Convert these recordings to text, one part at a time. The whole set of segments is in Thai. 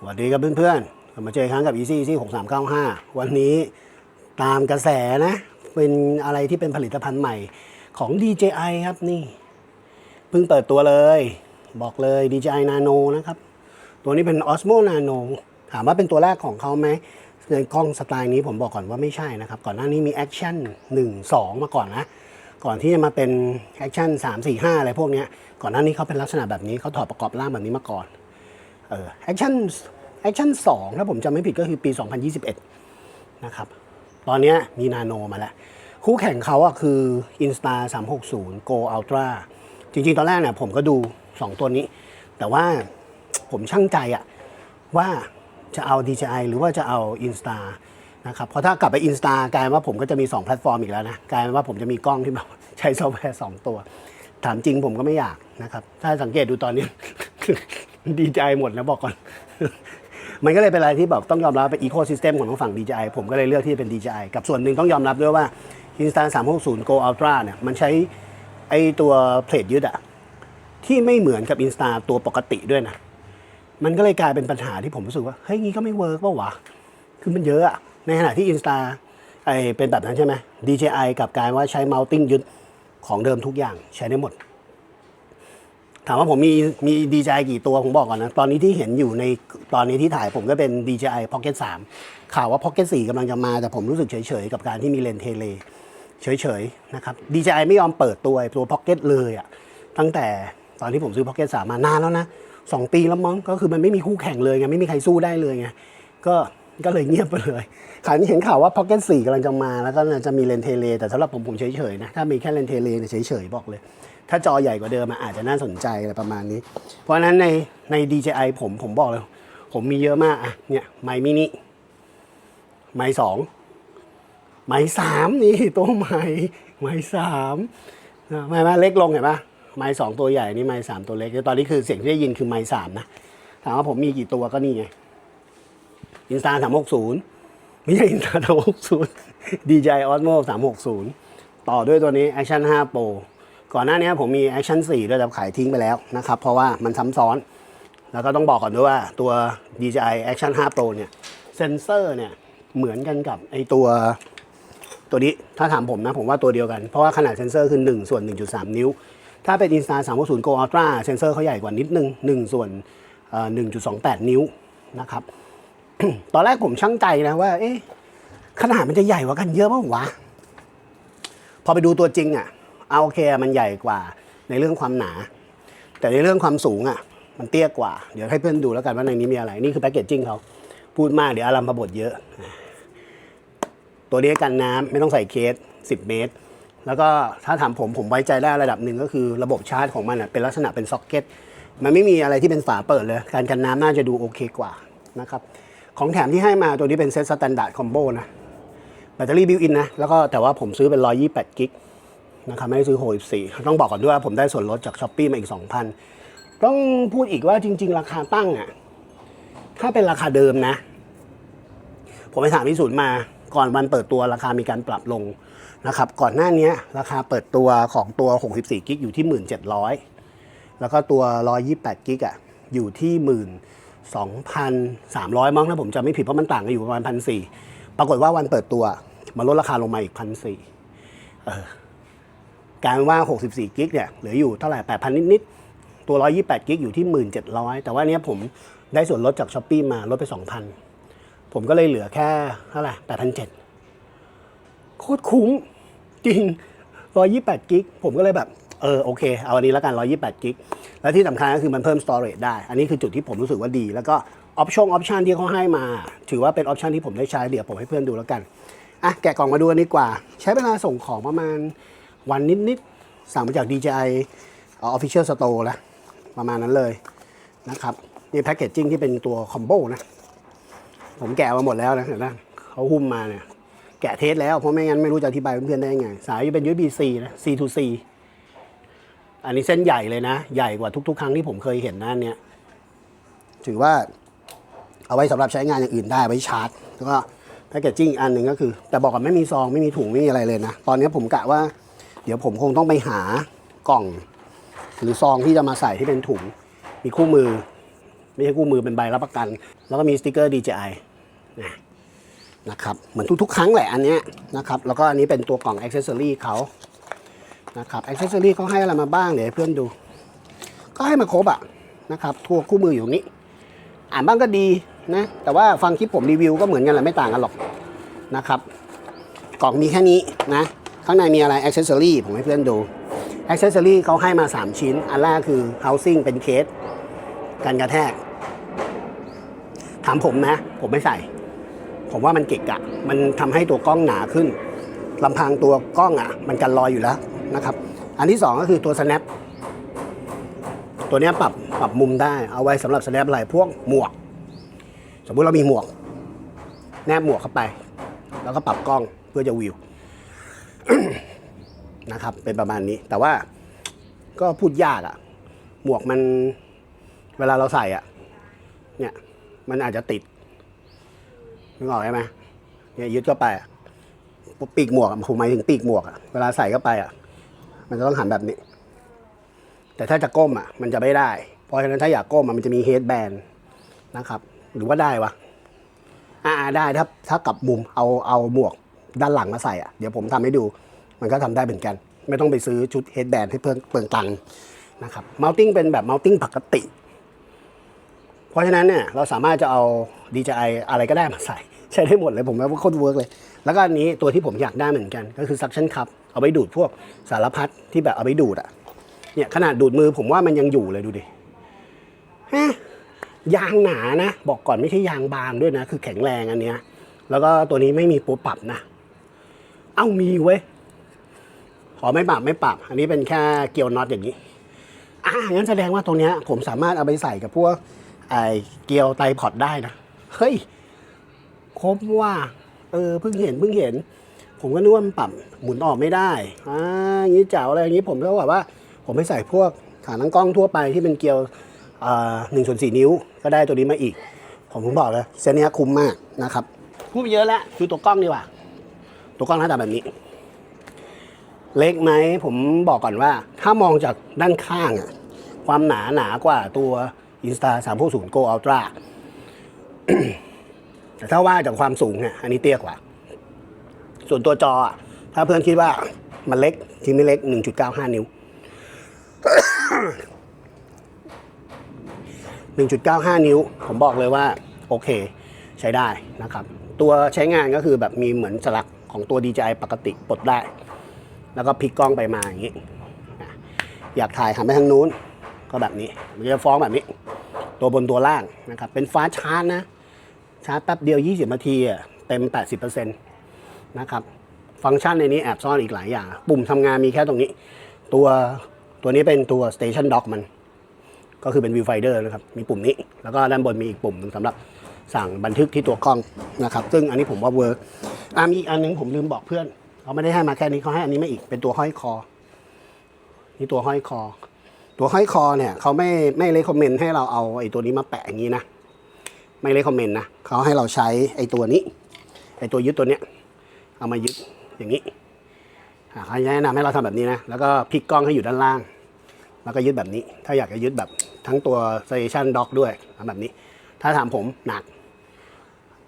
สวัสดีครับเพื่อนๆ มาเจออีกครั้งกับ Easy Easy 6395 วันนี้ตามกระแสนะ เป็นอะไรที่เป็นผลิตภัณฑ์ใหม่ของ DJI ครับนี่ เพิ่งเปิดตัวเลย บอกเลย DJI Nano นะครับ ตัวนี้เป็น Osmo Nano ถามว่าเป็นตัวแรกของเขาไหมในกล้องสไตล์นี้ผมบอกก่อนว่าไม่ใช่นะครับ ก่อนหน้านี้มี Action 1 2 มาก่อนนะ ก่อนที่จะมาเป็น Action 3 4 5 อะไรพวกนี้ก่อนหน้านี้เขาเป็นลักษณะแบบนี้เขาถอดประกอบร่างแบบนี้มาก่อน เออ Action Action 2ถ้าผมจำไม่ผิดก็คือปี 2021 นะครับ ตอนนี้มีนาโนมาแล้ว คู่แข่งเขาอะคือ Insta 360 Go Ultra จริงๆ ตอนแรกเนี่ยผมก็ดู 2 ตัวนี้ แต่ว่าผมช่างใจอะว่าจะเอา DJI หรือว่าจะเอา Insta นะครับเพราะถ้ากลับไป Insta กลายว่าผมก็จะมี 2 แพลตฟอร์มอีกแล้วนะกลายว่าผมจะมีกล้องที่แบบใช้ซอฟต์แวร์2ตัว ถามจริงผมก็ไม่อยากนะครับ ถ้าสังเกตดูตอนนี้ ดีใจหมดนะบอกก่อน มันก็เลยเป็นอะไรที่แบบต้องยอมรับเป็นอีโค y ิสเต็มของทางฝั่ง DJI ผมก็เลยเลือกที่จะเป็น DJI กับส่วนหนึ่งต้องยอมรับด้วยว่า Insta 360 Go Ultra เนี่ยมันใช้ไอตัวเพลทยึดอะที่ไม่เหมือนกับ Insta ตัวปกติด้วยนะ มันก็เลยกลายเป็นปัญหาที่ผมรู้สึกว่า เฮ้ยงี้ก็ไม่เวิร์กป่าวะคือมันเยอะอะในขณะที่ Insta ไอเป็นแบบนั้นใช่ไหม DJI กับการว่าใช้ mounting ยึดของเดิมทุกอย่างใช้ได้หมด ถามว่าผมมีมี DJI กี่ตัว ผมบอกก่อนนะ ตอนนี้ที่เห็นอยู่ในตอนนี้ที่ถ่ายผมก็เป็น DJI Pocket 3 ข่าวว่า Pocket 4กำลังจะมา แต่ผมรู้สึกเฉยๆ กับการที่มีเลนเทเลเฉยๆ นะครับ DJI ไม่ยอมเปิดตัวตัว Pocket เลยอะตั้งแต่ตอนที่ผมซื้อ Pocket 3 มานานแล้วนะสองปีแล้วมั้งก็คือมันไม่มีคู่แข่งเลยไงไม่มีใครสู้ได้เลยไงก็ ก็เลยเงียบไปเลยข่าวนี้เห็นข่าวว่า Pocket 4กำลังจะมาแล้วก็จะมีเลนเทเลแต่สำหรับผมผมเฉยๆนะ ถ้ามีแค่เลนเทเลเนี่ยเฉยๆบอกเลย ถ้าจอใหญ่กว่าเดิมอะอาจจะน่าสนใจอะไรประมาณนี้ เพราะฉะนั้นในใน DJI ผมผมบอกเลย ผมมีเยอะมากอะเนี่ยไมมินิไมสองไมสามนี่ตัวใหม่ไมสามนะไมมาเล็กลงเห็นปะไมสองตัวใหญ่นี่ไมสามตัวเล็กตอนนี้คือเสียงที่ได้ยินคือไมสามนะถามว่าผมมีกี่ตัวก็นี่ไง อินสตาสามหกศูนย์ไม่ใช่อินสตาสามหกศูนย์ DJI Osmo สามหกศูนย์ต่อด้วยตัวนี้ Action 5 Pro ก่อนหน้านี้ผมมี Action 4ด้วยแต่ขายทิ้งไปแล้วนะครับ เพราะว่ามันซ้ำซ้อน แล้วก็ต้องบอกก่อนด้วยว่าตัว DJI Action 5 Pro เนี่ยเซนเซอร์เนี่ยเหมือนกันกับไอตัวตัวนี้ถ้าถามผมนะ ผมว่าตัวเดียวกัน เพราะว่าขนาดเซนเซอร์คือ 1 ส่วน 1.3 นิ้ว ถ้าเป็น Insta 360 Go Ultra เซนเซอร์เขาใหญ่กว่านิดนึง 1 ส่วนเอ่อ1.28 นิ้วนะครับ ตอนแรกผมช่างใจนะว่า เอ๊ะขนาดมันจะใหญ่กว่ากันเยอะมั้งวะพอไปดูตัวจริงอะเอาโอเคมันใหญ่กว่าในเรื่องความหนา แต่ในเรื่องความสูงอะ มันเตี้ยกว่า เดี๋ยวให้เพื่อนดูแล้วกันว่าในนี้มีอะไร นี่คือแพคเกจจิ้งเขาพูดมากเดี๋ยวอารัมพบทเยอะ ตัวนี้กันน้ำไม่ต้องใส่เคส 10 เมตร แล้วก็ถ้าถามผมผมไว้ใจได้ระดับหนึ่งก็คือระบบชาร์จของมันอะเป็นลักษณะเป็นซ็อกเก็ตมันไม่มีอะไรที่เป็นฝาเปิดเลย การกันน้ำน่าจะดูโอเคกว่านะครับ ของแถมที่ให้มาตัวนี้เป็นเซ็ตสแตนดาร์ดคอมโบนะ แบตเตอรี่บิวอินนะ แล้วก็แต่ว่าผมซื้อเป็น 128 กิกนะครับไม่ได้ซื้อ 64 ต้องบอกก่อนด้วยว่าผมได้ส่วนลดจากช้อปปีมาอีก 2,000 ต้องพูดอีกว่าจริง ๆ ราคาตั้งอะ ถ้าเป็นราคาเดิมนะ ผมไปถามพิสูจน์มาก่อนวันเปิดตัวราคามีการปรับลงนะครับก่อนหน้านี้ราคาเปิดตัวของตัว 64 กิกอยู่ที่ 1,700 แล้วก็ตัว 128 กิกอะอยู่ที่ 2,300 มั้งถ้าผมจำไม่ผิดเพราะมันต่างกันอยู่ประมาณ1,400ปรากฏว่าวันเปิดตัวมันลดราคาลงมาอีก1,400เออกายเป็นว่า 64 กิกเนี่ยเหลืออยู่เท่าไหร่ 8,000 นิด ๆ ตัว 128 กิกอยู่ที่ 1,700 แต่ว่าเนี้ยผมได้ส่วนลดจากช้อปปีมาลดไป 2,000 ผมก็เลยเหลือแค่เท่าไหร่8,700 โคตรคุ้ม จริง 128 กิก ผมก็เลยแบบ เออโอเค เอาอันนี้แล้วกัน 128 กิก แล้วที่สำคัญก็คือมันเพิ่ม storage ได้ อันนี้คือจุดที่ผมรู้สึกว่าดี แล้วก็ออปชั่นออปชันที่เขาให้มา ถือว่าเป็นออปชันที่ผมได้ใช้ เดี๋ยวผมให้เพื่อนดูแล้วกัน อะ แกะกล่องมาดูกันดีกว่า ใช้เวลาส่งของประมาณวันนิดๆ สั่งมาจาก DJI Official Store แล้วประมาณนั้นเลยนะครับ นี่แพ็กเกจจิ้งที่เป็นตัวคอมโบนะ ผมแกะมาหมดแล้วนะเห็นไหมเขาหุ้มมาเนี่ย แกะเทสแล้ว เพราะไม่งั้นไม่รู้จะอธิบายเพื่อนๆได้ยังไง สายเป็น USB C นะ C to C อันนี้เส้นใหญ่เลยนะ ใหญ่กว่าทุก ๆ ครั้งที่ผมเคยเห็นหน้าเนี้ยถือว่าเอาไว้สำหรับใช้งานอย่างอื่นได้ไว้ชาร์จ แล้วก็แพคเกจจิ้งอันหนึ่งก็คือ แต่บอกก่อนไม่มีซองไม่มีถุงไม่มีอะไรเลยนะ ตอนนี้ผมกะว่า เดี๋ยวผมคงต้องไปหากล่อง หรือซองที่จะมาใส่ที่เป็นถุง มีคู่มือ ไม่ใช่คู่มือเป็นใบรับประกัน แล้วก็มีสติกเกอร์ DJI นะนะครับเหมือนทุกๆ ครั้งแหละอันเนี้ยนะครับแล้วก็อันนี้เป็นตัวกล่องอ c เซ s ซอรี่เขา นะครับอ c เซอรี่เขาให้อะไรมาบ้างเดี๋ยวเพื่อนดู ก็ให้มาครบอะนะครับทั่วคู่มืออยู่นี้ อ่านบ้างก็ดีนะ แต่ว่าฟังคลิปผมรีวิวก็เหมือนกันแหละไม่ต่างกันหรอกนะครับ กล่องมีแค่นี้นะ ข้างในมีอะไรอ c เซอรี่ผมให้เพื่อนดูอ c เซอรี่เขาให้มา 3 ชิ้น อันแรกคือ housing เป็นเคสกันกระแทก ถามผมนะ ผมไม่ใส่ ผมว่ามันเกะกะ มันทำให้ตัวกล้องหนาขึ้นลำพังตัวกล้องอะ มันกันรอยอยู่แล้ว นะครับ อันที่ 2 ก็คือตัว snap ตัวนี้ปรับปรับมุมได้เอาไว้สำหรับ snap อะไรพวกหมวก สมมุติเรามีหมวก แนบหมวกเข้าไป แล้วก็ปรับกล้องเพื่อจะวิวนะครับ เป็นประมาณนี้แต่ว่าก็พูดยากอะหมวกมันเวลาเราใส่อะเนี่ย มันอาจจะติดนึกออกใช่ไหมเนี่ยยึดเข้าไปปีกหมวกผมหมายถึงปีกหมวกอะเวลาใส่เข้าไปอะ มันจะต้องหันแบบนี้ แต่ถ้าจะก้มอะ มันจะไม่ได้ เพราะฉะนั้นถ้าอยากก้มอะมันจะมีเฮดแบนนะครับ หรือว่าได้วะอ่าได้ถ้าถ้ากลับมุมเอาเอาหมวกด้านหลังมาใส่อะเดี๋ยวผมทำให้ดู มันก็ทำได้เหมือนกัน ไม่ต้องไปซื้อชุดเฮดแบนให้เพิ่มเปลืองตังค์นะครับเมาติ้งเป็นแบบเมาติ้งปกติ เพราะฉะนั้นเนี่ยเราสามารถจะเอา DJI อะไรก็ได้มาใส่ ใช้ได้หมดเลยผมว่าโคตรเวิร์กเลย แล้วก็อันนี้ตัวที่ผมอยากได้เหมือนกัน ก็คือ suction cup เอาไปดูดพวกสารพัดที่แบบเอาไปดูดอะเนี่ยขนาดดูดมือผมว่ามันยังอยู่เลยดูดิฮะยางหนานะ บอกก่อนไม่ใช่ยางบางด้วยนะ คือแข็งแรงอันเนี้ย แล้วก็ตัวนี้ไม่มีปูปรับนะ เอ้ามีเว้ยขอไม่ปรับไม่ปรับ อันนี้เป็นแค่เกลียวน็อตอย่างนี้อ่างั้นแสดงว่าตรงเนี้ยผมสามารถเอาไปใส่กับพวกไอเกลียวไตพอดได้นะ เฮ้ย ครบว่าเออเพิ่งเห็นเพิ่งเห็น ผมก็นึกว่ามันปรับหมุนออกไม่ได้อ่าอย่างนี้เจ๋วอะไรอย่างนี้ผมก็แบบว่า ผมไปใส่พวกขาตั้งกล้องทั่วไปที่เป็นเกลียวหนึ่งส่วนสี่นิ้ว ก็ได้ตัวนี้มาอีก ผมผมบอกเลยเส้นเนี้ยคุ้มมากนะครับพูดไปเยอะแล้วดูตัวกล้องดีกว่า ตัวกล้องหน้าตาแบบนี้ เล็กไหมผมบอกก่อนว่า ถ้ามองจากด้านข้างอะความหนาหนากว่าตัว Insta 3 6 0 Go Ultra แต่ถ้าว่าจากความสูงเนี่ยอันนี้เตี้ยกว่า ส่วนตัวจอถ้าเพื่อนคิดว่ามันเล็กจริงไม่เล็ก 1.95 นิ้ว 1.95 นิ้ว ผมบอกเลยว่า โอเค ใช้ได้นะครับ ตัวใช้งานก็คือแบบมีเหมือนสลักของตัว DJI ปกติปลดได้ แล้วก็พลิกกล้องไปมาอย่างนี้ อยากถ่ายหันไปทางนู้น ก็แบบนี้ มันจะฟ้องแบบนี้ ตัวบนตัวล่างนะครับ เป็นฟ้าชาร์จนะ ชาร์จแป๊บเดียว 20 นาทีอะเต็ม 80%นะครับ ฟังก์ชันในนี้แอบซ่อนอีกหลายอย่าง ปุ่มทำงานมีแค่ตรงนี้ ตัวตัวนี้เป็นตัว Station Dock มัน ก็คือเป็น Viewfinder นะครับ มีปุ่มนี้ แล้วก็ด้านบนมีอีกปุ่มสำหรับสั่งบันทึกที่ตัวกล้องนะครับ ซึ่งอันนี้ผมว่าเวิร์กอ่ามีอีกอันหนึงผมลืมบอกเพื่อนเขาไม่ได้ให้มาแค่นี้เขาให้อันนี้มาอีกเป็นตัวห้อยคอ นี่ตัวห้อยคอ ตัวห้อยคอเนี่ยเขาไม่ไม่เลคคอมเมนต์ให้เราเอาไอ้ตัวนี้มาแปะอย่างนี้นะ ไม่เลคคอมเมนต์นะเขาให้เราใช้ไอ้ตัวนี้ ไอ้ตัวยึดตัวเนี้ย เอามายึดอย่างนี้อ่าเขาแนะนำให้เราทำแบบนี้นะ แล้วก็พลิกกล้องให้อยู่ด้านล่าง แล้วก็ยึดแบบนี้ ถ้าอยากจะยึดแบบทั้งตัว Station Dock ด้วยทำแบบนี้ ถ้าถามผมหนัก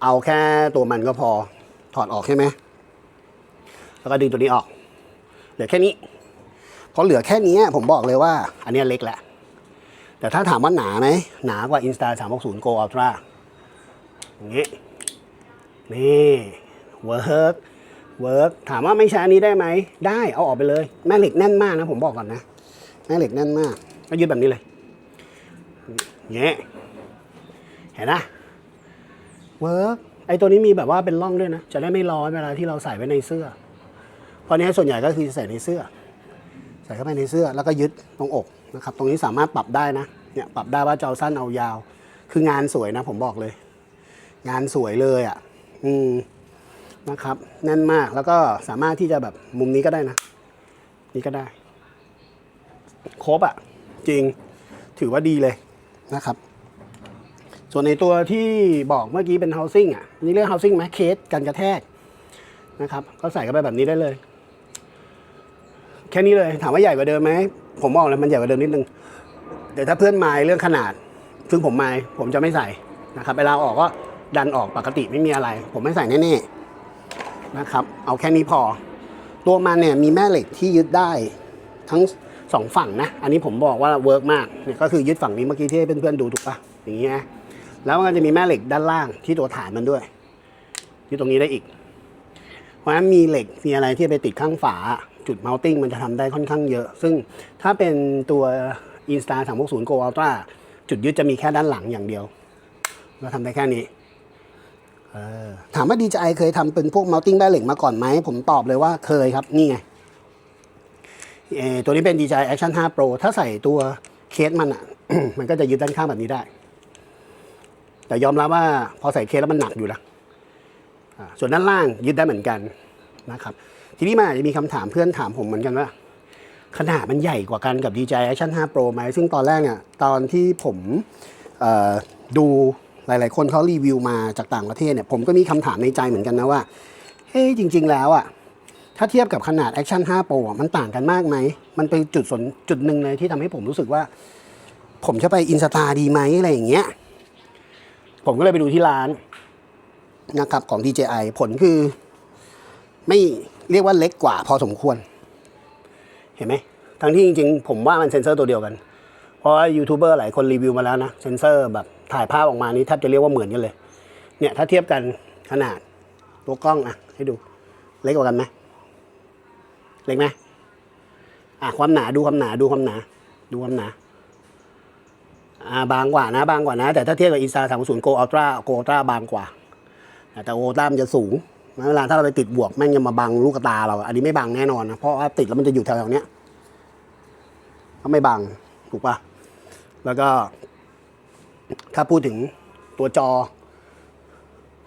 เอาแค่ตัวมันก็พอ ถอดออกใช่ไหม แล้วก็ดึงตัวนี้ออก เหลือแค่นี้ พอเหลือแค่นี้ผมบอกเลยว่า อันนี้เล็กแหละ แต่ถ้าถามว่าหนาไหม หนากว่า Insta 360 Go Ultra อย่างนี้นี่เวิร์กเวิร์กถามว่าไม่ใช้อันนี้ได้ไหมได้เอาออกไปเลย แม่เหล็กแน่นมากนะผมบอกก่อนนะแม่เหล็กแน่นมากก็ยึดแบบนี้เลยเงี้ยเห็นนะเวิร์กไอตัวนี้มีแบบว่าเป็นร่องด้วยนะ จะได้ไม่ร้อนเวลาที่เราใส่ไว้ในเสื้อ เพราะนี้ส่วนใหญ่ก็คือใส่ในเสื้อ ใส่เข้าไปในเสื้อแล้วก็ยึดตรงอกนะครับ ตรงนี้สามารถปรับได้นะ เนี่ยปรับได้ว่าจะเอาสั้นเอายาว คืองานสวยนะผมบอกเลย งานสวยเลยอะ อืมนะครับแน่นมากแล้วก็สามารถที่จะแบบมุมนี้ก็ได้นะ นี่ก็ได้ ครบอะ จริงถือว่าดีเลยนะครับ ส่วนในตัวที่บอกเมื่อกี้เป็น housing อะ นี่เรียก housing ไหมเคสกันกระแทกนะครับ ก็ใส่เข้าไปแบบนี้ได้เลย แค่นี้เลย ถามว่าใหญ่กว่าเดิมไหม ผมบอกเลยมันใหญ่กว่าเดิมนิดนึงแต่ถ้าเพื่อนมายเรื่องขนาด ซึ่งผมม่ผมจะไม่ใส่นะครับเวลาออกก็ ดันออกปกติไม่มีอะไร ผมไม่ใส่แน่ๆนะครับ เอาแค่นี้พอ ตัวมันเนี่ยมีแม่เหล็กที่ยึดได้ทั้งสองฝั่งนะ อันนี้ผมบอกว่าเวิร์กมากเนี่ยก็คือยึดฝั่งนี้เมื่อกี้ที่ให้เพื่อนๆดูถูกปะอย่างนี้นะแล้วมันจะมีแม่เหล็กด้านล่างที่ตัวฐานมันด้วยยึดตรงนี้ได้อีก เพราะฉะนั้นมีเหล็กมีอะไรที่ไปติดข้างฝา จุดเมาติ้งมันจะทำได้ค่อนข้างเยอะ ซึ่งถ้าเป็นตัว Insta 360 Go Ultra จุดยึดจะมีแค่ด้านหลังอย่างเดียว เราทำได้แค่นี้ ถามว่า DJI เคยทำเป็นพวก mounting แม่เหล็กมาก่อนไหม ผมตอบเลยว่าเคยครับ นี่ไงเออตัวนี้เป็น DJI Action 5 Pro ถ้าใส่ตัวเคสมันอะ มันก็จะยึดด้านข้างแบบนี้ได้ แต่ยอมรับว่าพอใส่เคสแล้วมันหนักอยู่นะส่วนด้านล่างยึดได้เหมือนกันนะครับ ทีนี้มันอาจจะมีคำถามเพื่อนถามผมเหมือนกันว่า ขนาดมันใหญ่กว่ากันกับ DJI Action 5 Pro ไหมซึ่งตอนแรกเนี่ยตอนที่ผมดู หลาย ๆ คนเขารีวิวมาจากต่างประเทศเนี่ยผมก็มีคำถามในใจเหมือนกันนะว่าเฮ้ยจริง ๆ แล้วอะถ้าเทียบกับขนาด Action 5 Pro มันต่างกันมากไหม มันเป็นจุดสนจุดหนึ่งเลยที่ทำให้ผมรู้สึกว่า ผมจะไปอินสตาดีไหมอะไรอย่างเงี้ย ผมก็เลยไปดูที่ร้านนะครับของ DJI ผลคือ ไม่เรียกว่าเล็กกว่าพอสมควร เห็นไหม ทั้งที่จริงๆ ผมว่ามันเซ็นเซอร์ตัวเดียวกัน เพราะยูทูบเบอร์หลายคนรีวิวมาแล้วนะ เซ็นเซอร์แบบ ถ่ายภาพออกมานี่แทบจะเรียกว่าเหมือนกันเลย เนี่ยถ้าเทียบกันขนาดตัวกล้องอะให้ดู เล็กกว่ากันไหมเล็กไหมอะความหนาดูความหนาดูความหนา ดูความหนาอ่าบางกว่านะ บางกว่านะ แต่ถ้าเทียบกับ Insta 360 Go Ultra Go Ultra บางกว่า แต่ Go Ultra มันจะสูงเวลาถ้าเราไปติดบวกแม่งจะมาบังลูกตาเราอะอันนี้ไม่บังแน่นอนนะเพราะว่าติดแล้วมันจะอยู่แถวๆเนี้ยก็ไม่บังถูกปะแล้วก็ ถ้าพูดถึงตัวจอ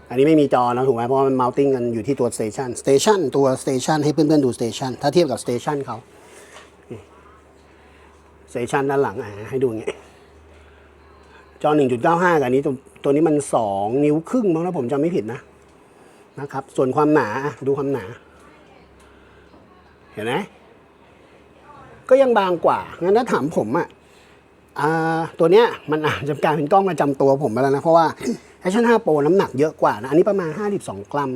อันนี้ไม่มีจอนะถูกไหมเพราะมัน mounting กันอยู่ที่ตัว station station ตัว station ให้เพื่อนๆดู station ถ้าเทียบกับ station เขานี่ station ด้านหลังอะให้ดูอย่างเงี้ยจอ 1.95 กับอันนี้ตัวตัวนี้มัน 2 นิ้วครึ่งมั้งถ้าผมจำไม่ผิดนะนะครับ ส่วนความหนาดูความหนา เห็นไหมก็ยังบางกว่า งั้นถ้าถามผมอะอ่า ตัวเนี้ยมันอาจจะกลายเป็นกล้องประจำตัวผมไปแล้วนะ เพราะว่า Action 5 Pro น้ำหนักเยอะกว่านะ อันนี้ประมาณ 52 กรัม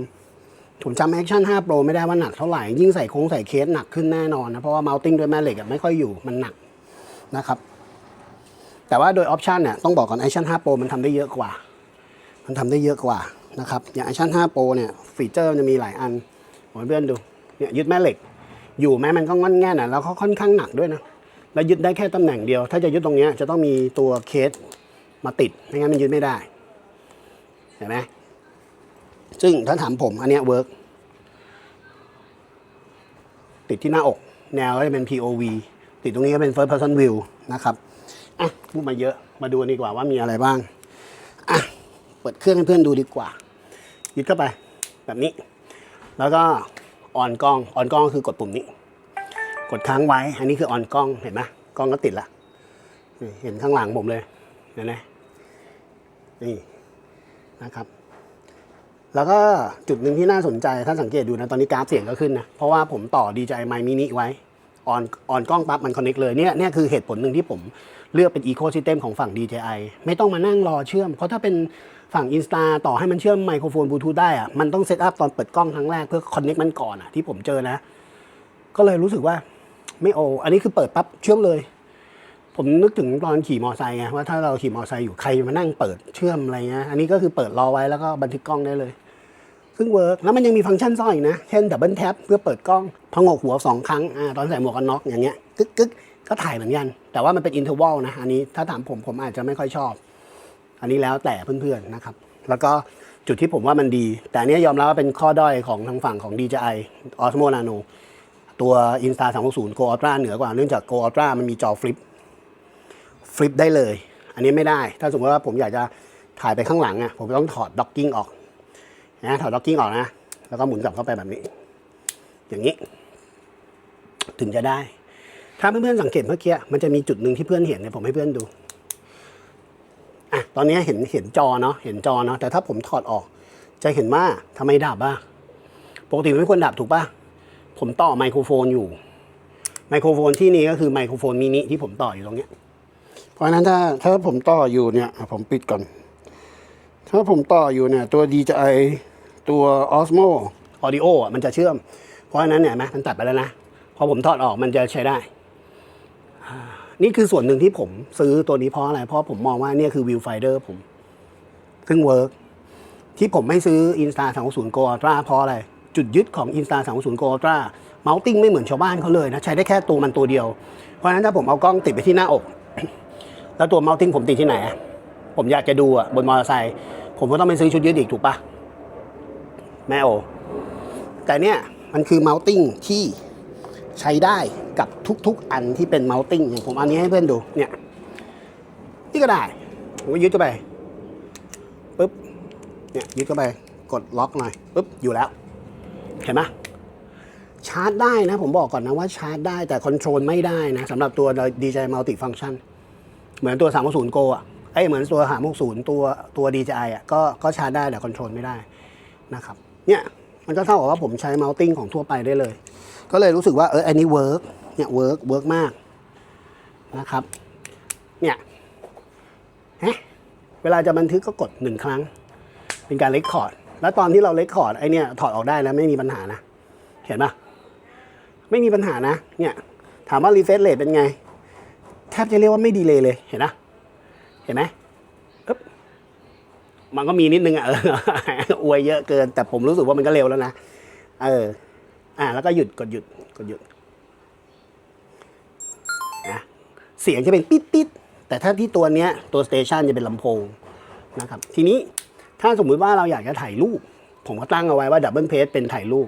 ผมจำ Action 5 Pro ไม่ได้ว่าหนักเท่าไหร่ ยิ่งใส่โค้งใส่เคสหนักขึ้นแน่นอนนะ เพราะว่า mounting ด้วยแม่เหล็กไม่ค่อยอยู่มันหนักนะครับ แต่ว่าโดยออปชันเนี่ยต้องบอกก่อน Action 5 Pro มันทำได้เยอะกว่า มันทำได้เยอะกว่านะครับ อย่าง Action 5 Pro เนี่ยฟีเจอร์จะมีหลายอันผมเพื่อนดู เนี่ยยึดแม่เหล็ก อยู่แม้มันก็งอนแง่น่ะแล้วก็ค่อนข้างหนักด้วยนะ แล้วยึดได้แค่ตำแหน่งเดียว ถ้าจะยึดตรงนี้จะต้องมีตัวเคสมาติดไม่งั้นมันยึดไม่ได้เห็นไหมซึ่งถ้าถามผมอันเนี้ยเวิร์กติดที่หน้าอก แนวก็จะเป็น POV ติดตรงนี้ก็เป็น First Person View นะครับอะพูดมาเยอะมาดูนดีกว่าว่ามีอะไรบ้างอะเปิดเครื่องให้เพื่อนดูดีกว่ายึดเข้าไปแบบนี้ แล้วก็ออนกล้องออนกล้องก็คือกดปุ่มนี้ กดค้างไว้ อันนี้คือออนกล้องเห็นไหมกล้องก็ติดละเห็นข้างหลังผมเลยเห็นไหมนี่นะครับ แล้วก็จุดหนึ่งที่น่าสนใจถ้าสังเกตดูนะ ตอนนี้กราฟเสียงก็ขึ้นนะ เพราะว่าผมต่อ DJI m i Mini ไว้ออนออนกล้องปั๊บมันคอนเน c t เลยเนี่ยเนี่ยคือเหตุผลหนึ่งที่ผมเลือกเป็นอีโค y ิสเต็มของฝั่ง DJI ไม่ต้องมานั่งรอเชื่อม เพราะถ้าเป็นฝั่ง Insta ต่อให้มันเชื่อมไมโครโฟนบลูทูธได้อะมันต้องเซตอัพตอนเปิดกล้องครั้งแรกเพื่อคอนเน c t มันก่อนอะที่ผมเจอนะ ก็เลยรู้สึกว่า ไม่โอ อันนี้คือเปิดปั๊บเชื่อมเลย ผมนึกถึงตอนขี่มอไซค์ไงว่าถ้าเราขี่มอไซค์อยู่ใครมานั่งเปิดเชื่อมอะไรเงี้ยอันนี้ก็คือเปิดรอไว้แล้วก็บันทึกกล้องได้เลย ซึ่งเวิร์กแล้วมันยังมีฟังก์ชันซ่อนอีกนะ เช่นดับเบิลแท็บเพื่อเปิดกล้องพองกหัวสองครั้งอ่าตอนใส่หมวกกันน็อกอย่างเงี้ยกึกกึกก็ถ่ายเหมือนกัน แต่ว่ามันเป็นอินเทอร์วัลนะอันนี้ถ้าถามผมผมอาจจะไม่ค่อยชอบ อันนี้แล้วแต่เพื่อนๆนะครับ แล้วก็จุดที่ผมว่ามันดี แต่เนี้ยยอมรับว่าเป็นข้อด้อยของทางฝั่งของ DJI Osmo Nano ตัว Insta 360 Go Ultra เหนือกว่า เนื่องจาก Go Ultra มันมีจอฟลิปฟลิปได้เลย อันนี้ไม่ได้ ถ้าสมมติว่าผมอยากจะถ่ายไปข้างหลังอะผมต้องถอดด็อกกิ้งออกนะถอดด็อกกิ้งออกนะ แล้วก็หมุนกลับเข้าไปแบบนี้ อย่างนี้ ถึงจะได้ ถ้าเพื่อนๆสังเกตเมื่อกี้มันจะมีจุดหนึ่งที่เพื่อนเห็นเนี่ยผมให้เพื่อนดูอะตอนนี้เห็นเห็นจอเนาะเห็นจอเนาะแต่ถ้าผมถอดออก จะเห็นว่าทำไมดับอะปกติมันไม่ควรดับถูกป่ะ ผมต่อไมโครโฟนอยู่ ไมโครโฟนที่นี่ก็คือไมโครโฟนมินิที่ผมต่ออยู่ตรงเนี้ย เพราะฉะนั้นถ้าถ้าผมต่ออยู่เนี่ย ผมปิดก่อน ถ้าผมต่ออยู่เนี่ย ตัว DJI ตัว Osmo Audio อะมันจะเชื่อม เพราะฉะนั้นเนี่ยนไหมมันตัดไปแล้วนะ พอผมถอดออกมันจะใช้ได้ นี่คือส่วนหนึ่งที่ผมซื้อตัวนี้เพราะอะไร เพราะผมมองว่าเนี่ยคือ Viewfinder ผม ซึ่งเวิร์กที่ผมไม่ซื้อ Insta 360 Go Ultra เพราะอะไร จุดยึดของ Insta 360 Go Ultra เมาส์ติ้งไม่เหมือนชาวบ้านเขาเลยนะ ใช้ได้แค่ตัวมันตัวเดียว เพราะฉะนั้นถ้าผมเอากล้องติดไปที่หน้าอก แล้วตัวเมาส์ติ้งผมติดที่ไหน ผมอยากจะดูอะบนมอเตอร์ไซค์ผมก็ต้องไปซื้อชุดยึดอีกถูกปะแม่โอ แต่เนี่ยมันคือเมาส์ติ้งที่ใช้ได้กับทุกๆ อันที่เป็นเมาส์ติ้งอย่างผมอาอันนี้ให้เพื่อนดูเนี่ยนี่ก็ได้ผมก็ยึดเข้าไปปุ๊บเนี่ยยึดเข้าไปกดล็อกหน่อยปุ๊บอยู่แล้ว เห็นไหมชาร์จได้นะผมบอกก่อนนะว่าชาร์จได้แต่คอนโทรลไม่ได้นะสำหรับตัว DJI Multi Function เหมือนตัว 360 Go อะไอ้ยเหมือนตัว 360 ตัวตัว DJI อะก็ก็ชาร์จได้แต่คอนโทรลไม่ได้นะครับเนี่ยมันก็เท่ากับว่าผมใช้ mounting ของทั่วไปได้เลย ก็เลยรู้สึกว่าเอออันนี้เวิร์กเนี่ยเวิร์กเวิร์กมากนะครับเนี่ยเฮ้เวลาจะบันทึกก็กดหนึ่งครั้ง เป็นการเลคคอร์ด แล้วตอนที่เราเลคคอร์ดไอเนี่ยถอดออกได้แล้วไม่มีปัญหานะ เห็นปะไม่มีปัญหานะ เนี่ย ถามว่ารีเฟซเรทเป็นไง แทบจะเรียกว่าไม่ดีเลยเลย เห็นนะ เห็นไหมปึ๊บมันก็มีนิดนึงอะเอออวยเยอะเกิน แต่ผมรู้สึกว่ามันก็เร็วแล้วนะ เออ อ่า แล้วก็หยุดกดหยุดกดหยุดนะเสียงจะเป็นปิดปิดๆแต่ถ้าที่ตัวเนี้ยตัวสเตชันจะเป็นลำโพงนะครับ ทีนี้ ถ้าสมมุติว่าเราอยากจะถ่ายรูป ผมก็ตั้งเอาไว้ว่าดับเบิลเพจเป็นถ่ายรูป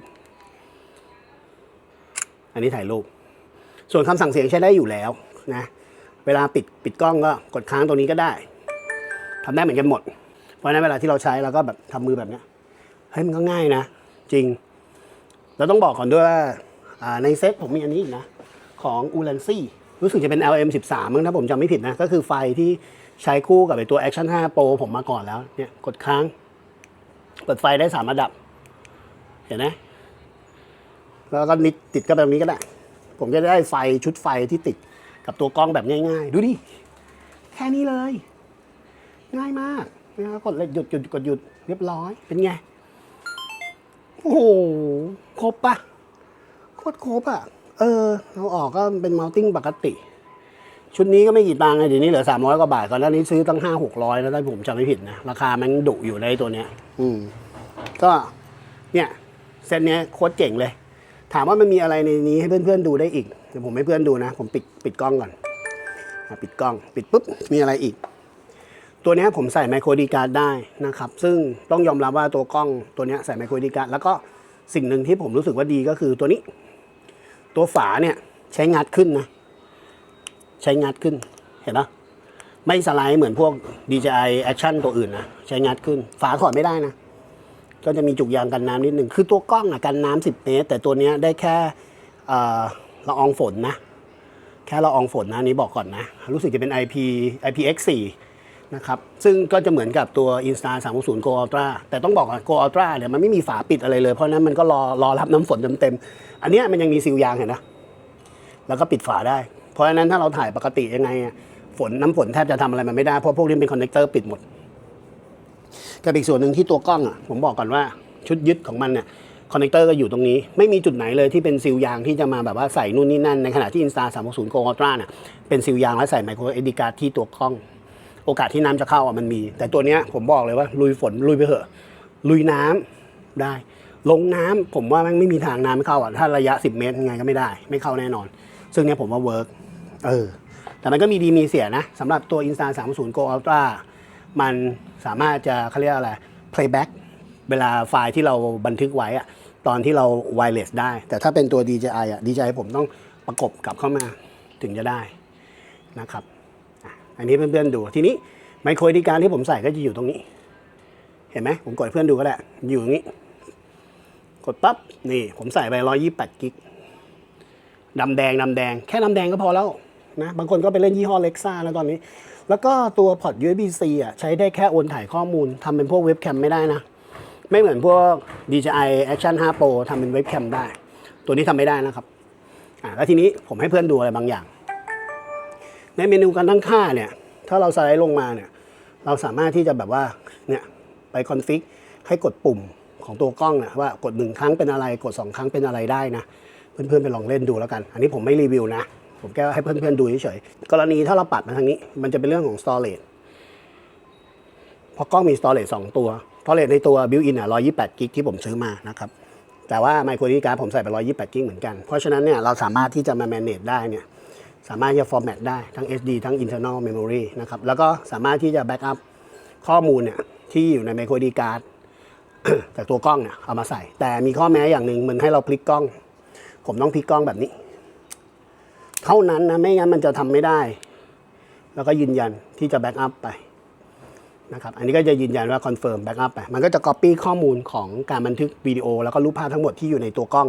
อันนี้ถ่ายรูป ส่วนคำสั่งเสียงใช้ได้อยู่แล้วนะ เวลาปิดปิดกล้องก็กดค้างตรงนี้ก็ได้ทำได้เหมือนกันหมด เพราะฉะนั้นเวลาที่เราใช้เราก็แบบทำมือแบบนี้เฮ้ยมันก็ง่ายนะ จริง เราต้องบอกก่อนด้วยว่าในเซ็ตผมมีอันนี้อีกนะ ของอูลันซี่รู้สึกจะเป็น LM 13 มั้งถ้าผมจำไม่ผิดนะ ก็คือไฟที่ ใช้คู่กับไอตัว Action 5 Pro ผมมาก่อนแล้วเนี่ยกดค้าง เปิดไฟได้สามระดับ เห็นไหมแล้วก็นิดติดกับแบบนี้ก็ได้ ผมจะได้ไฟชุดไฟที่ติดกับตัวกล้องแบบง่ายๆ ดูดิ แค่นี้เลย ง่ายมากนะครับกดเลยหยุดหยุดกดหยุดเรียบร้อย เป็นไง โอ้โห ครบปะโคตรครบอะเออ เอาออกก็เป็นมัลติ้งปกติ ชุดนี้ก็ไม่กี่ตังค์เลยเดี๋ยวนี้เหลือสามร้อยกว่าบาทก่อนหน้านี้ซื้อตั้งห้าหกร้อยแล้วถ้าผมจำไม่ผิดนะ ราคามันดุอยู่ในตัวเนี้ย อืม ก็เนี่ยเซตเนี้ยโคตรเจ๋งเลย ถามว่ามันมีอะไรในนี้ให้เพื่อนๆดูได้อีกเดี๋ยวผมให้เพื่อนดูนะ ผมปิดปิดกล้องก่อนอะปิดกล้อง ปิดปุ๊บมีอะไรอีก ตัวเนี้ยผมใส่ไมโครดีการ์ดได้นะครับ ซึ่งต้องยอมรับว่าตัวกล้องตัวเนี้ยใส่ไมโครดีการ์ดแล้วก็สิ่งหนึ่งที่ผมรู้สึกว่าดีก็คือตัวนี้ ตัวฝาเนี่ยใช้งัดขึ้นนะ ใช้งัดขึ้นเห็นปะไม่สไลด์เหมือนพวก DJI Action ตัวอื่นนะใช้งัดขึ้น ฝาถอดไม่ได้นะ ก็จะมีจุกยางกันน้ำนิดหนึ่งคือตัวกล้องอะกันน้ำสิบเมตร แต่ตัวเนี้ยได้แค่ละอองฝนนะ แค่ละอองฝนนะนี้บอกก่อนนะ รู้สึกจะเป็น IP IPX4 นะครับซึ่งก็จะเหมือนกับตัว Insta 360 Go Ultra แต่ต้องบอกก่อน Go Ultra เนี่ยมันไม่มีฝาปิดอะไรเลย เพราะนั้นมันก็รอรอรับน้ำฝนเต็มๆอันนี้มันยังมีซีลยางเห็นนะแล้วก็ปิดฝาได้ เพราะฉะนั้นถ้าเราถ่ายปกติยังไงฝนน้ำฝนแทบจะทำอะไรมันไม่ได้เพราะพวกนี้เป็นคอนเนคเตอร์ปิดหมดกับอีกส่วนหนึ่งที่ตัวกล้องอะผมบอกก่อนว่าชุดยึดของมันเนี่ยคอนเนคเตอร์ก็อยู่ตรงนี้ ไม่มีจุดไหนเลยที่เป็นซีลยางที่จะมาแบบว่าใส่นู่นนี่นั่น ในขณะที่ Insta 360 Go Ultra เนี่ยเป็นซีลยางและใส่ไมโครเอดีการ์ที่ตัวกล้อง โอกาสที่น้ำจะเข้าอะมันมี แต่ตัวเนี้ยผมบอกเลยว่า ลุยฝนลุยไปเถอะ ลุยน้ำได้ ลงน้ำผมว่ามันไม่มีทางน้ำไม่เข้าอะถ้าระยะ 10 เมตรยังไงก็ไม่ได้ ไม่เข้าแน่นอน ซึ่งเนี้ยผมว่าเวิร์ก เออ แต่มันก็มีดีมีเสียนะสำหรับตัว Insta 30 Go Ultra มันสามารถจะเขาเรียกอะไร playback เวลาไฟล์ที่เราบันทึกไว้อะตอนที่เรา wireless ได้ แต่ถ้าเป็นตัว DJI อะ DJI ผมต้องประกบกลับเข้ามาถึงจะได้นะครับอันนี้เพื่อนๆดูทีนี้ไมโครดีการที่ผมใส่ก็จะอยู่ตรงนี้ เห็นไหมผมกดเพื่อนดูก็ได้ อยู่อย่างนี้ กดปั๊บนี่ผมใส่ไป128กิกดำแดงดำแดง แค่ดำแดงก็พอแล้ว นะ บางคนก็ไปเล่นยี่ห้อเล็กซ่าแล้วตอนนี้ แล้วก็ตัวพอร์ต USB-C อะใช้ได้แค่โอนถ่ายข้อมูลทำเป็นพวกเว็บแคมไม่ได้นะ ไม่เหมือนพวก DJI Action 5 Pro ทำเป็นเว็บแคมได้ ตัวนี้ทำไม่ได้นะครับอ่าแล้วทีนี้ผมให้เพื่อนดูอะไรบางอย่าง ในเมนูการตั้งค่าเนี่ย ถ้าเราสไลด์ลงมาเนี่ย เราสามารถที่จะแบบว่าเนี่ยไปคอนฟิกให้กดปุ่มของตัวกล้องนะว่ากดหนึ่งครั้งเป็นอะไรกดสองครั้งเป็นอะไรได้นะ เพื่อนๆไปลองเล่นดูแล้วกัน อันนี้ผมไม่รีวิวนะ ผมแค่ให้เพื่อนๆดูเฉยๆ กรณีถ้าเราปัดมาทางนี้ มันจะเป็นเรื่องของ storage เพราะกล้องมี storage 2ตัว storage ในตัว built in อะ128กิกที่ผมซื้อมานะครับ แต่ว่า micro SD card ผมใส่ไป128กิกเหมือนกัน เพราะฉะนั้นเนี่ยเราสามารถที่จะมา manage ได้เนี่ย สามารถที่จะ format ได้ทั้ง SD ทั้ง internal memory นะครับ แล้วก็สามารถที่จะ backup ข้อมูลเนี่ยที่อยู่ใน micro SD card จากตัวกล้องเนี่ยเอามาใส่ แต่มีข้อแม้อย่างหนึ่งมันให้เราพลิกกล้อง ผมต้องพลิกกล้องแบบนี้ เท่านั้นนะไม่งั้นมันจะทำไม่ได้ แล้วก็ยืนยันที่จะแบ็กอัพไปนะครับอันนี้ก็จะยืนยันว่าคอนเฟิร์มแบ็กอัพไปมันก็จะ Copy ข้อมูลของการบันทึกวิดีโอ แล้วก็รูปภาพทั้งหมดที่อยู่ในตัวกล้อง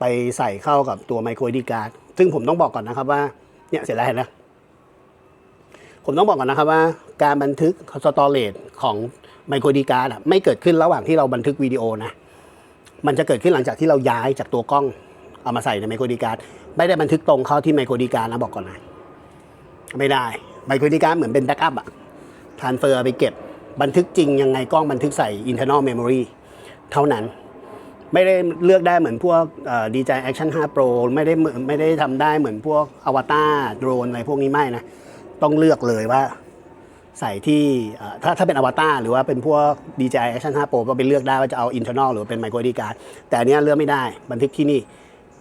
ไปใส่เข้ากับตัวไมโครดีการ์ดซึ่งผมต้องบอกก่อนนะครับว่าเนี่ยเสร็จแล้วเห็นไหมผมต้องบอกก่อนนะครับว่าการบันทึกสตอเรจของไมโครดีการ์ดไม่เกิดขึ้นระหว่างที่เราบันทึกวิดีโอนะมันจะเกิดขึ้นหลังจากที่เราย้ายจากตัวกล้อง เอามาใส่ในไมโครดีการ์ดไม่ได้บันทึกตรงเข้าที่ไมโครดีการ์ดนะบอกก่อนนะไม่ได้ไมโครดีการ์ดเหมือนเป็นแบ็กอัพอะทานเฟอร์ไปเก็บบันทึกจริงยังไงกล้องบันทึกใส่ internal memory เท่านั้น ไม่ได้เลือกได้เหมือนพวกดีใจ Action 5 Pro ไม่ได้เหมือนไม่ได้ทำได้เหมือนพวกอวตารโดรนอะไรพวกนี้ไม่นะ ต้องเลือกเลยว่าใส่ที่ถ้าถ้าเป็นอวตารหรือว่าเป็นพวก DJI Action 5 Pro ก็ไปเลือกได้ว่าจะเอา internal หรือเป็น micro SD card แต่อันเนี้ยเลือกไม่ได้บันทึกที่นี่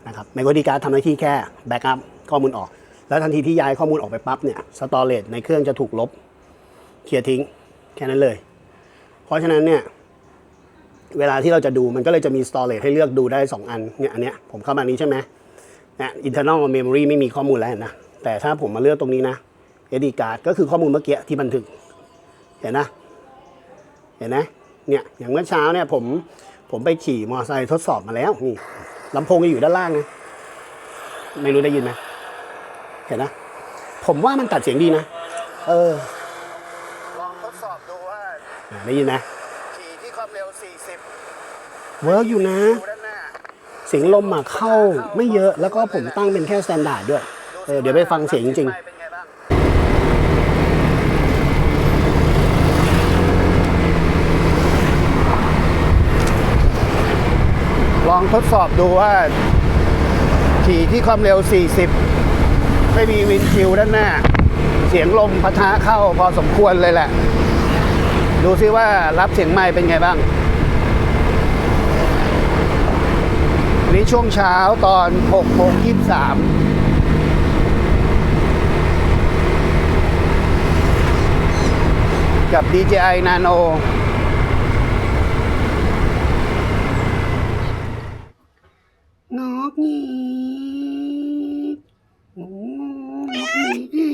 นะครับ micro SD card ทำหน้าที่แค่ backup ข้อมูลออก แล้วทันทีที่ย้ายข้อมูลออกไปปั๊บเนี่ย storage ในเครื่องจะถูกลบเคลียร์ทิ้งแค่นั้นเลย เพราะฉะนั้นเนี่ยเวลาที่เราจะดูมันก็เลยจะมี storage ให้เลือกดูได้ 2 อันเนี่ยอันเนี้ยผมเข้ามานี้ใช่ไหมเนี่ย internal memory ไม่มีข้อมูลแล้วเห็นนะแต่ถ้าผมมาเลือกตรงนี้นะ SD card ก็คือข้อมูลเมื่อกี้ที่บันทึก เห็นนะ เห็นนะเนี่ยอย่างเมื่อเช้าเนี่ยผมผมไปขี่มอเตอร์ไซค์ทดสอบมาแล้วนี่ ลำโพงยังอยู่ด้านล่างนะไม่รู้ได้ยินไหมเห็นนะ ผมว่ามันตัดเสียงดีนะ เออ ลองทดสอบดูว่าอะได้ยินนะขี่ที่ความเร็ว 40เวิร์กอยู่นะ ดูด้านหน้าเสียงลมอะเข้าไม่เยอะ แล้วก็ผมตั้งเป็นแค่สแตนดาร์ดด้วย เออ เดี๋ยวไปฟังเสียงจริงไปเป็นไงบ้าง ลอง ทดสอบดูว่า ขี่ที่ความเร็ว 40 ไม่มีวินชิวด้านหน้า เสียงลมพะทะเข้าพอสมควรเลยแหละ ดูซิว่ารับเสียงไม้เป็นไงบ้างนนี้ช่วงเช้าตอน6โมง23กับ DJI Nano ๆนกนี่โอ้นกนี่ดิ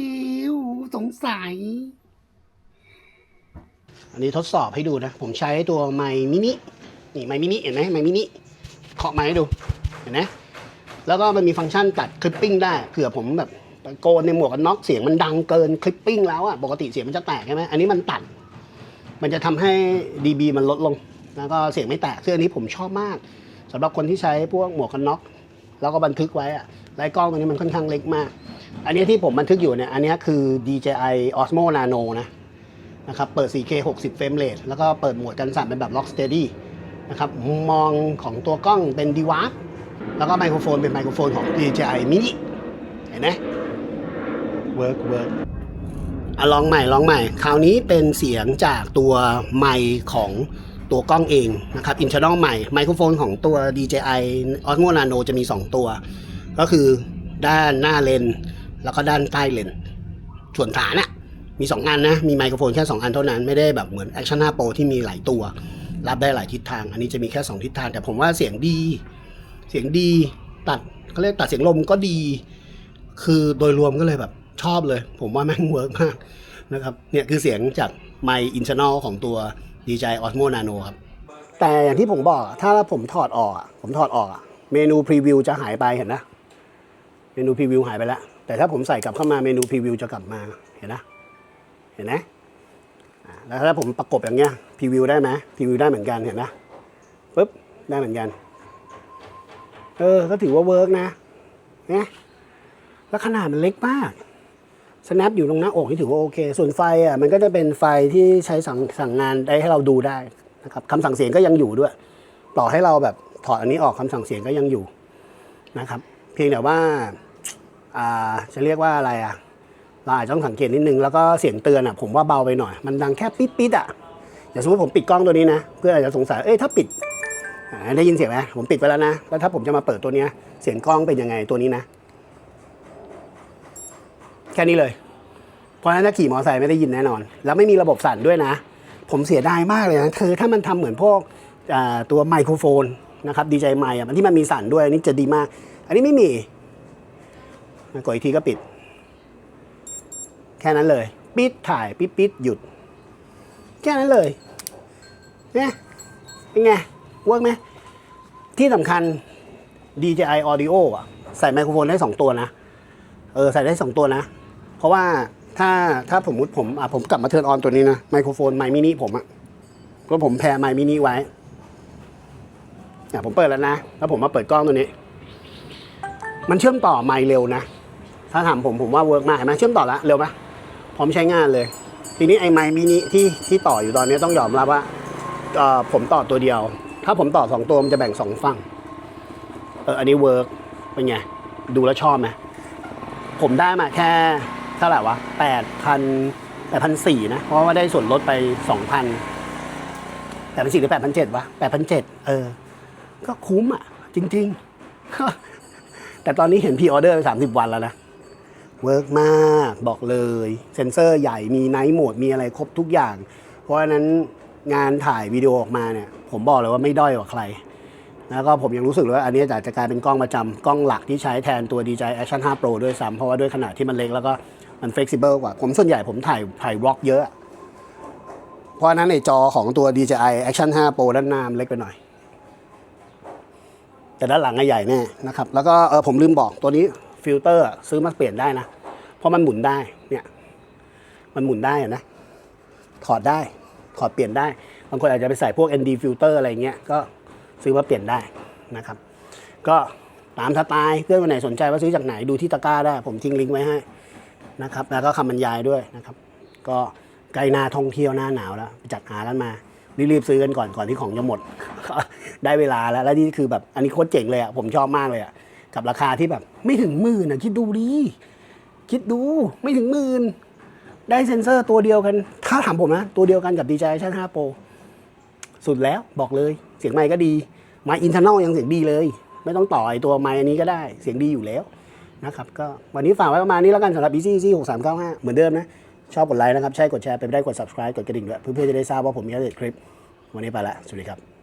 วสงสัย อันนี้ทดสอบให้ดูนะ ผมใช้ตัวไมมินินี่ไมมินิเห็นไหมไมมินิเคาะไม้ให้ดูเห็นไหมแล้วก็มันมีฟังก์ชันตัดคลิปปิ้งได้เผื่อผมแบบโกนในหมวกกันน็อกเสียงมันดังเกินคลิปปิ้งแล้วอะปกติเสียงมันจะแตกใช่ไหมอันนี้มันตัด มันจะทำให้ dB มันลดลง แล้วก็เสียงไม่แตกซึ่งอันนี้ผมชอบมากสำหรับคนที่ใช้พวกหมวกกันน็อกแล้วก็บันทึกไว้อะไลกล้องตัวนี้มันค่อนข้างเล็กมาก อันนี้ที่ผมบันทึกอยู่เนี่ย อันนี้คือ DJI Osmo Nano นะนะครับ เปิด 4K 60 เฟรมเรทแล้วก็เปิดโหมดกันสั่นเป็นแบบ Lock Steady นะครับ มุมมองของตัวกล้องเป็น d w a r แล้วก็ไมโครโฟนเป็นไมโครโฟนของ DJI Mini เห็นไหม work work อะลองใหม่ลองใหม่ คราวนี้เป็นเสียงจากตัวไมค์ของตัวกล้องเองนะครับ internal ใหม่ ไมโครโฟนของตัว DJI Osmo Nano จะมี 2 ตัว ก็คือด้านหน้าเลนส์ แล้วก็ด้านใต้เลนส์ส่วนฐานอะมี 2 อันนะ มีไมโครโฟนแค่ 2 อันเท่านั้น ไม่ได้แบบเหมือน Action 5 Pro ที่มีหลายตัว รับได้หลายทิศทาง อันนี้จะมีแค่ 2 ทิศทาง แต่ผมว่าเสียงดี เสียงดี ตัดเขาเรียกตัดเสียงลมก็ดี คือโดยรวมก็เลยแบบชอบเลย ผมว่าแม่งเวิร์กมากนะครับ เนี่ยคือเสียงจากไมค์อินเ r อร์นของตัว DJI Osmo Nano ครับ แต่อย่างที่ผมบอกถ้าผมถอดออก ผมถอดออก เมนูพรีวิวจะหายไปเห็นนะ เมนูพรีวิวหายไปแล้ว แต่ถ้าผมใส่กลับเข้ามาเมนูพรีวิวจะกลับมาเห็นนะเห็นไหมแล้วถ้าผมประกบอย่างเงี้ยพรีวิวได้ไหมพรีวิวได้เหมือนกันเห็นนะปุ๊บได้เหมือนกัน เออก็ถือว่าเวิร์กนะเนี่ยแล้วขนาดมันเล็กมาก snap อยู่ตรงหน้าอกนี่ถือว่าโอเค ส่วนไฟอะมันก็จะเป็นไฟที่ใช้สั่งสั่งงานได้ให้เราดูได้นะครับคำสั่งเสียงก็ยังอยู่ด้วย ต่อให้เราแบบถอดอันนี้ออกคำสั่งเสียงก็ยังอยู่นะครับ เพียงแต่ว่า จะเรียกว่าอะไรอะเราอาจจะต้องสังเกตนิดนึงแล้วก็เสียงเตือนอะผมว่าเบาไปหน่อย มันดังแค่ปิดปิดอะอย่างสมมติผมปิดกล้องตัวนี้นะ เพื่ออาจจะสงสัยเอ้ยถ้าปิดได้ยินเสียงไหมผมปิดไปแล้วนะแล้วถ้าผมจะมาเปิดตัวเนี้ยเสียงกล้องเป็นยังไงตัวนี้นะ แค่นี้เลย เพราะฉะนั้นถ้าขี่มอเตอร์ไซค์ไม่ได้ยินแน่นอน แล้วไม่มีระบบสั่นด้วยนะ ผมเสียดายมากเลยนะคือถ้ามันทำเหมือนพวกตัวไมโครโฟนนะครับดีใจไมค์อะที่มันมีสั่นด้วยอันนี้จะดีมาก อันนี้ไม่มี กดอีกทีก็ปิด แค่นั้นเลย ปิดถ่ายปิดปิดหยุด แค่นั้นเลยเนี่ยเป็นไงเวิร์กไหมที่สำคัญ DJI Audio อะ ใส่ไมโครโฟนได้สองตัวนะ เออ ใส่ได้สองตัวนะ เพราะว่าถ้าถ้าผมมุติผมอะผมกลับมาเทิร์นออนตัวนี้นะ ไมโครโฟนไมมินิผมอะก็ผมแพรไมมินิไว้อะผมเปิดแล้วนะ แล้วผมมาเปิดกล้องตัวนี้ มันเชื่อมต่อไมเร็วนะ ถ้าถามผมผมว่าเวิร์กมากเห็นไหมเชื่อมต่อแล้วเร็วปะพร้อมใช้งานเลย ทีนี้ไอ้ไมค์มินิที่ที่ต่ออยู่ตอนนี้ต้องยอมรับว่าผมต่อตัวเดียว ถ้าผมต่อสองตัวมันจะแบ่งสองฝั่งเอออันนี้เวิร์กเป็นไง ดูแล้วชอบไหมผมได้มาแค่เท่าไหร่วะแปดพันแปดพันสี่นะ เพราะว่าได้ส่วนลดไปสองพันแปดพันสี่หรือแปดพันเจ็ดวะแปดพันเจ็ดเออ ก็คุ้มอะ จริง ๆ แต่ตอนนี้เห็นพี่ออเดอร์ไปสามสิบวันแล้วนะ เวิร์กมากบอกเลย เซ็นเซอร์ใหญ่มีไนท์โหมดมีอะไรครบทุกอย่าง เพราะฉะนั้นงานถ่ายวิดีโอออกมาเนี่ย ผมบอกเลยว่าไม่ด้อยกว่าใคร แล้วก็ผมยังรู้สึกเลยว่าอันนี้อาจจะกลายเป็นกล้องประจำกล้องหลักที่ใช้แทนตัว DJI Action 5 Pro ด้วยซ้ำเพราะว่าด้วยขนาดที่มันเล็กแล้วก็มัน flexible กว่า ผมส่วนใหญ่ผมถ่ายถ่ายวอล์กเยอะ เพราะฉะนั้นในจอของตัว DJI Action 5 Pro ด้านหน้ามันเล็กไปหน่อย แต่ด้านหลังใหญ่แน่นะครับ แล้วก็เออผมลืมบอกตัวนี้ ฟิลเตอร์ซื้อมาเปลี่ยนได้นะ เพราะมันหมุนได้เนี่ยมันหมุนได้นะ ถอดได้ ถอดเปลี่ยนได้ บางคนอาจจะไปใส่พวก ND filter อะไรเงี้ย ก็ซื้อมาเปลี่ยนได้นะครับ ก็ตามสไตล์เพื่อนวันไหนสนใจว่าซื้อจากไหนดูที่ตะกร้าได้ ผมทิ้งลิงก์ไว้ให้นะครับ แล้วก็คำบรรยายด้วยนะครับ ก็ใกล้หน้าท่องเที่ยวหน้าหนาวแล้วไปจัดหากันมา รีบๆซื้อกันก่อนก่อนที่ของจะหมด ได้เวลาแล้ว และนี่คือแบบอันนี้โคตรเจ๋งเลยอะ ผมชอบมากเลยอะ กับราคาที่แบบ ไม่ถึงหมื่นอะคิดดูดิคิดดูไม่ถึงหมื่นได้เซ็นเซอร์ตัวเดียวกัน ถ้าถามผมนะ ตัวเดียวกันกับ DJI Action 5 Pro สุดแล้วบอกเลย เสียงไมค์ก็ดีไมค์อินเทอร์เนลยังเสียงดีเลย ไม่ต้องต่อไอตัวไมค์อันนี้ก็ได้เสียงดีอยู่แล้วนะครับก็วันนี้ฝากไว้ประมาณนี้แล้วกันสำหรับ Easy Easy 6395เหมือนเดิมนะ ชอบกดไลค์นะครับ ใช่กดแชร์ไปนไได้กด subscribe กดกระดิ่งด้วย เพื่อๆจะได้ทราบว่าผมมีอัปเดตคลิป วันนี้ไปละ สวัสดีครับ